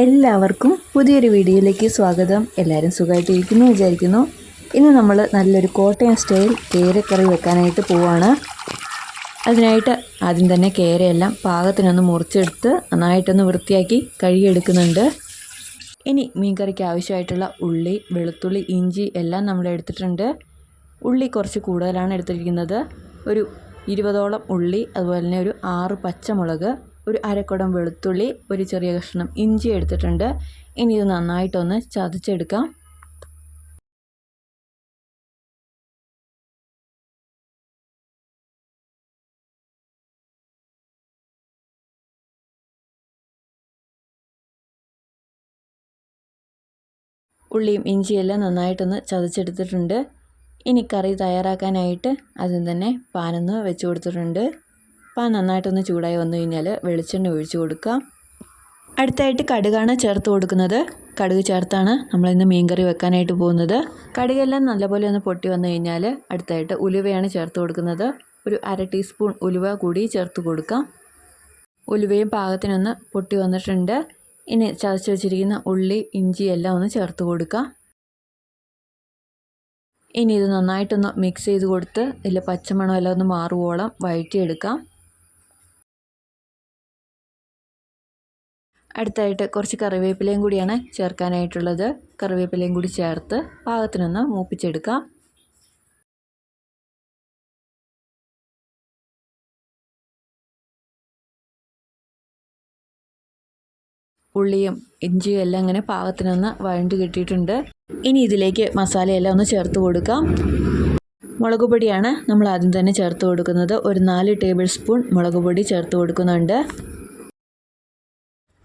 എല്ലാവർക്കും പുതിയൊരു വീഡിയോയിലേക്ക് സ്വാഗതം. എല്ലാവരും സുഖമായിട്ടിരിക്കുന്നു വിചാരിക്കുന്നു. ഇന്ന് നമ്മൾ നല്ലൊരു കോട്ടയം സ്റ്റൈൽ കേരക്കറി വെക്കാനായിട്ട് പോവാണ്. അതിനായിട്ട് ആദ്യം തന്നെ കേരയെല്ലാം പാകത്തിനൊന്ന് മുറിച്ചെടുത്ത് നന്നായിട്ടൊന്ന് വൃത്തിയാക്കി കഴുകിയെടുക്കുന്നുണ്ട്. ഇനി മീൻകറിക്ക് ആവശ്യമായിട്ടുള്ള ഉള്ളി വെളുത്തുള്ളി ഇഞ്ചി എല്ലാം നമ്മൾ എടുത്തിട്ടുണ്ട്. ഉള്ളി കുറച്ച് കൂടുതലാണ് എടുത്തിരിക്കുന്നത്. ഒരു ഇരുപതോളം ഉള്ളി അതുപോലെ തന്നെ ഒരു ആറ് പച്ചമുളക് ഒരു അരക്കുടം വെളുത്തുള്ളി ഒരു ചെറിയ കഷ്ണം ഇഞ്ചി എടുത്തിട്ടുണ്ട്. ഇനി ഇത് നന്നായിട്ടൊന്ന് ചതച്ചെടുക്കാം. ഉള്ളിയും ഇഞ്ചിയെല്ലാം നന്നായിട്ടൊന്ന് ചതച്ചെടുത്തിട്ടുണ്ട്. ഇനി കറി തയ്യാറാക്കാനായിട്ട് ആദ്യം തന്നെ പാനൊന്ന് വെച്ച് കൊടുത്തിട്ടുണ്ട്. പാൻ നന്നായിട്ടൊന്ന് ചൂടായി വന്നു കഴിഞ്ഞാൽ വെളിച്ചെണ്ണ ഒഴിച്ചു കൊടുക്കാം അടുത്തായിട്ട് കടുകാണ് ചേർത്ത് കൊടുക്കുന്നത്. കടുക് ചേർത്താണ് നമ്മളിന്ന് മീൻകറി വെക്കാനായിട്ട് പോകുന്നത്. കടുകെല്ലാം നല്ലപോലെ ഒന്ന് പൊട്ടി വന്നു കഴിഞ്ഞാൽ അടുത്തായിട്ട് ഉലുവയാണ് ചേർത്ത് കൊടുക്കുന്നത്. ഒരു അര ടീസ്പൂൺ ഉലുവ കൂടി ചേർത്ത് കൊടുക്കാം. ഉലുവയും പാകത്തിനൊന്ന് പൊട്ടി വന്നിട്ടുണ്ട്. ഇനി ചതച്ച് വെച്ചിരിക്കുന്ന ഉള്ളി ഇഞ്ചി എല്ലാം ഒന്ന് ചേർത്ത് കൊടുക്കാം. ഇനി ഇത് നന്നായിട്ടൊന്ന് മിക്സ് ചെയ്ത് കൊടുത്ത് ഇതിൽ പച്ചമണം എല്ലാം ഒന്ന് മാറുവോളം വഴറ്റിയെടുക്കാം. അടുത്തായിട്ട് കുറച്ച് കറിവേപ്പിലയും കൂടിയാണ് ചേർക്കാനായിട്ടുള്ളത്. കറിവേപ്പിലയും കൂടി ചേർത്ത് പാകത്തിനൊന്ന് മൂപ്പിച്ചെടുക്കാം. ഉള്ളിയും ഇഞ്ചിയും എല്ലാം ഇങ്ങനെ പാകത്തിനൊന്ന് വഴണ്ട് കിട്ടിയിട്ടുണ്ട്. ഇനി ഇതിലേക്ക് മസാലയെല്ലാം ഒന്ന് ചേർത്ത് കൊടുക്കാം. മുളക് പൊടിയാണ് നമ്മൾ ആദ്യം തന്നെ ചേർത്ത് കൊടുക്കുന്നത്. ഒരു നാല് ടേബിൾ സ്പൂൺ മുളക് പൊടി ചേർത്ത് കൊടുക്കുന്നുണ്ട്.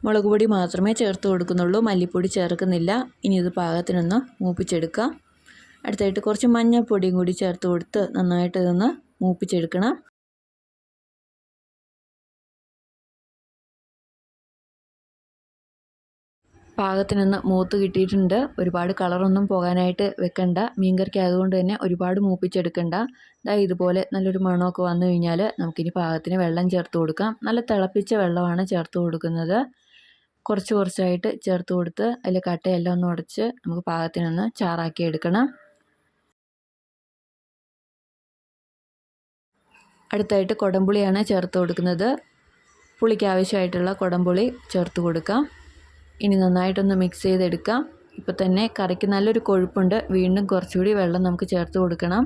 മുളക് പൊടി മാത്രമേ ചേർത്ത് കൊടുക്കുന്നുള്ളൂ. മല്ലിപ്പൊടി ചേർക്കുന്നില്ല. ഇനി ഇത് പാകത്തിനൊന്ന് മൂപ്പിച്ചെടുക്കാം. അടുത്തായിട്ട് കുറച്ച് മഞ്ഞൾപ്പൊടിയും കൂടി ചേർത്ത് കൊടുത്ത് നന്നായിട്ട് ഇതൊന്ന് മൂപ്പിച്ചെടുക്കണം. പാകത്തിനൊന്ന് മൂത്ത് കിട്ടിയിട്ടുണ്ട്. ഒരുപാട് കളറൊന്നും പോകാനായിട്ട് വെക്കണ്ട. മീൻകറിക്ക് ആയതുകൊണ്ട് തന്നെ ഒരുപാട് മൂപ്പിച്ചെടുക്കണ്ട. ദാ ഇതുപോലെ നല്ലൊരു മണമൊക്കെ വന്നു കഴിഞ്ഞാൽ നമുക്കിനി പാകത്തിന് വെള്ളം ചേർത്ത് കൊടുക്കാം. നല്ല തിളപ്പിച്ച വെള്ളമാണ് ചേർത്ത് കൊടുക്കുന്നത്. കുറച്ച് കുറച്ചായിട്ട് ചേർത്ത് കൊടുത്ത് അതിൽ കട്ടയെല്ലാം ഒന്ന് ഉടച്ച് നമുക്ക് പാകത്തിനൊന്ന് ചാറാക്കി എടുക്കണം. അടുത്തായിട്ട് കുടംപുളിയാണ് ചേർത്ത് കൊടുക്കുന്നത്. പുളിക്ക് ആവശ്യമായിട്ടുള്ള കുടംപുളി ചേർത്ത് കൊടുക്കാം. ഇനി നന്നായിട്ടൊന്ന് മിക്സ് ചെയ്തെടുക്കാം. ഇപ്പോൾ തന്നെ കറിക്ക് നല്ലൊരു കൊഴുപ്പുണ്ട്. വീണ്ടും കുറച്ചുകൂടി വെള്ളം നമുക്ക് ചേർത്ത് കൊടുക്കണം.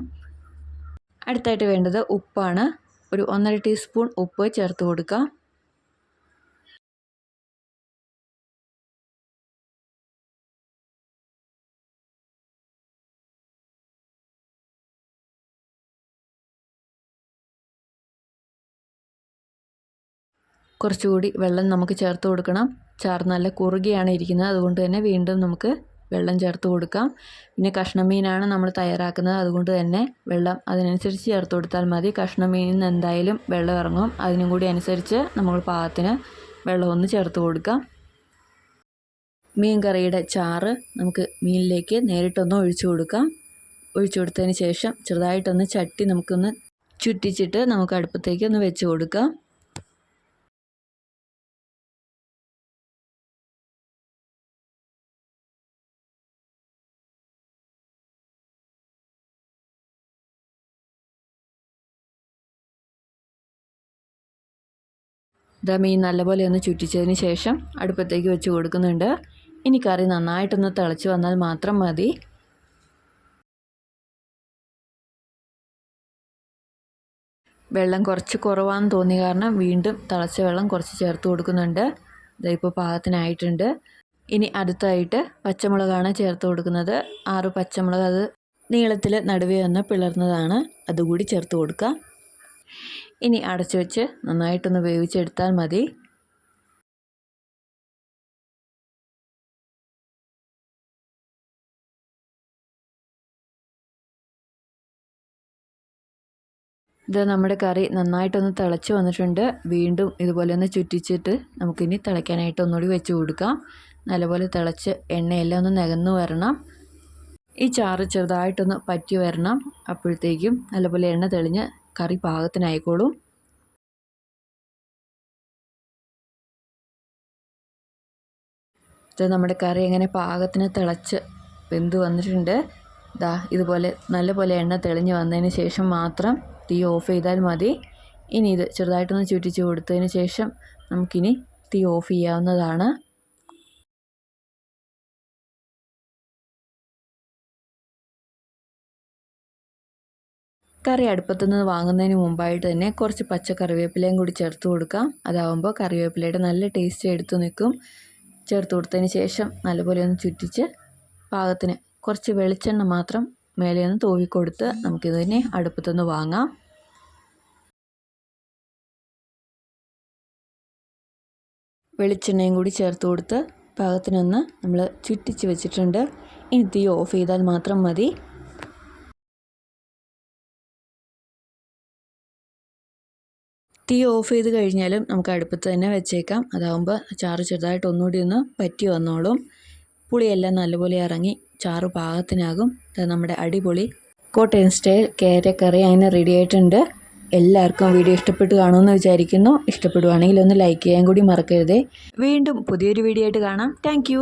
അടുത്തായിട്ട് വേണ്ടത് ഉപ്പാണ്. ഒരു ഒന്നര ടീസ്പൂൺ ഉപ്പ് ചേർത്ത് കൊടുക്കാം. കുറച്ചുകൂടി വെള്ളം നമുക്ക് ചേർത്ത് കൊടുക്കണം. ചാറ് നല്ല കുറുകിയാണ് ഇരിക്കുന്നത്. അതുകൊണ്ട് തന്നെ വീണ്ടും നമുക്ക് വെള്ളം ചേർത്ത് കൊടുക്കാം. പിന്നെ കഷ്ണമീനാണ് നമ്മൾ തയ്യാറാക്കുന്നത്. അതുകൊണ്ട് തന്നെ വെള്ളം അതിനനുസരിച്ച് ചേർത്ത് കൊടുത്താൽ മതി. കഷ്ണമീനിൽ നിന്ന് എന്തായാലും വെള്ളം ഇറങ്ങും. അതിനും കൂടി അനുസരിച്ച് നമ്മൾ പാകത്തിന് വെള്ളം ഒന്ന് ചേർത്ത് കൊടുക്കാം. മീൻ കറിയുടെ ചാറ് നമുക്ക് മീനിലേക്ക് നേരിട്ടൊന്ന് ഒഴിച്ചു കൊടുക്കാം. ഒഴിച്ചു കൊടുത്തതിന് ശേഷം ചെറുതായിട്ടൊന്ന് ചട്ടി നമുക്കൊന്ന് ചുറ്റിച്ചിട്ട് നമുക്ക് അടുപ്പത്തേക്ക് ഒന്ന് വെച്ച് കൊടുക്കാം. മീൻ നല്ലപോലെ ഒന്ന് ചുറ്റിച്ചതിന് ശേഷം അടുപ്പത്തേക്ക് വെച്ച് കൊടുക്കുന്നുണ്ട്. ഇനി കറി നന്നായിട്ടൊന്ന് തിളച്ച് വന്നാൽ മാത്രം മതി. വെള്ളം കുറച്ച് കുറവാന്ന് തോന്നി കാരണം വീണ്ടും തിളച്ച വെള്ളം കുറച്ച് ചേർത്ത് കൊടുക്കുന്നുണ്ട്. ഇതിപ്പോൾ പാകത്തിനായിട്ടുണ്ട്. ഇനി അടുത്തായിട്ട് പച്ചമുളകാണ് ചേർത്ത് കൊടുക്കുന്നത്. ആറ് പച്ചമുളക് അത് നീളത്തിൽ നടുവേ ഒന്ന് പിളർന്നതാണ്. അതുകൂടി ചേർത്ത് കൊടുക്കാം. ഇനി അടച്ചു വെച്ച് നന്നായിട്ടൊന്ന് വേവിച്ചെടുത്താൽ മതി. ഇത് നമ്മുടെ കറി നന്നായിട്ടൊന്ന് തിളച്ച് വന്നിട്ടുണ്ട്. വീണ്ടും ഇതുപോലെ ഒന്ന് ചുറ്റിച്ചിട്ട് നമുക്കിനി തിളയ്ക്കാനായിട്ട് ഒന്നുകൂടി വെച്ച് കൊടുക്കാം. നല്ലപോലെ തിളച്ച് എണ്ണയെല്ലാം ഒന്ന് നികന്നു വരണം. ഈ ചാറ് ചെറുതായിട്ടൊന്ന് പറ്റി വരണം. അപ്പോഴത്തേക്കും നല്ലപോലെ എണ്ണ തെളിഞ്ഞ് കറി പാകത്തിനായിക്കോളും. ഇത് നമ്മുടെ കറി എങ്ങനെ പാകത്തിന് തിളച്ച് വെന്ത് വന്നിട്ടുണ്ട്. ദാ ഇതുപോലെ നല്ലപോലെ എണ്ണ തെളിഞ്ഞ് വന്നതിന് ശേഷം മാത്രം തീ ഓഫ് ചെയ്താൽ മതി. ഇനി ഇത് ചെറുതായിട്ടൊന്ന് ചുറ്റിച്ച് കൊടുത്തതിന് ശേഷം നമുക്കിനി തീ ഓഫ് ചെയ്യാവുന്നതാണ്. കറി അടുപ്പത്തു നിന്ന് വാങ്ങുന്നതിന് മുമ്പായിട്ട് തന്നെ കുറച്ച് പച്ച കറിവേപ്പിലയും കൂടി ചേർത്ത് കൊടുക്കാം. അതാവുമ്പോൾ കറിവേപ്പിലയുടെ നല്ല ടേസ്റ്റ് എടുത്തു നിൽക്കും. ചേർത്ത് കൊടുത്തതിന് ശേഷം നല്ലപോലെ ഒന്ന് ചുറ്റിച്ച് പാകത്തിന് കുറച്ച് വെളിച്ചെണ്ണ മാത്രം മേലെ ഒന്ന് തൂവിക്കൊടുത്ത് നമുക്കിതിനെ അടുപ്പത്തുനിന്ന് വാങ്ങാം. വെളിച്ചെണ്ണയും കൂടി ചേർത്ത് കൊടുത്ത് പാകത്തിനൊന്ന് നമ്മൾ ചുറ്റിച്ച് വെച്ചിട്ടുണ്ട്. ഇനി തീ ഓഫ് ചെയ്താൽ മാത്രം മതി. തീ ഓഫ് ചെയ്ത് കഴിഞ്ഞാലും നമുക്ക് അടുപ്പത്ത് തന്നെ വെച്ചേക്കാം. അതാകുമ്പോൾ ചാറ് ചെറുതായിട്ട് ഒന്നുകൂടി ഒന്ന് പറ്റി വന്നോളും. പുളിയെല്ലാം നല്ലപോലെ ഇറങ്ങി ചാറ് പാകത്തിനാകും. നമ്മുടെ അടിപൊളി കോട്ടയം സ്റ്റൈൽ കേരക്കറി അതിന് റെഡി ആയിട്ടുണ്ട്. എല്ലാവർക്കും വീഡിയോ ഇഷ്ടപ്പെട്ട് കാണുമെന്ന് വിചാരിക്കുന്നു. ഇഷ്ടപ്പെടുവാണെങ്കിൽ ഒന്ന് ലൈക്ക് ചെയ്യാൻ കൂടി മറക്കരുതേ. വീണ്ടും പുതിയൊരു വീഡിയോ ആയിട്ട് കാണാം. താങ്ക്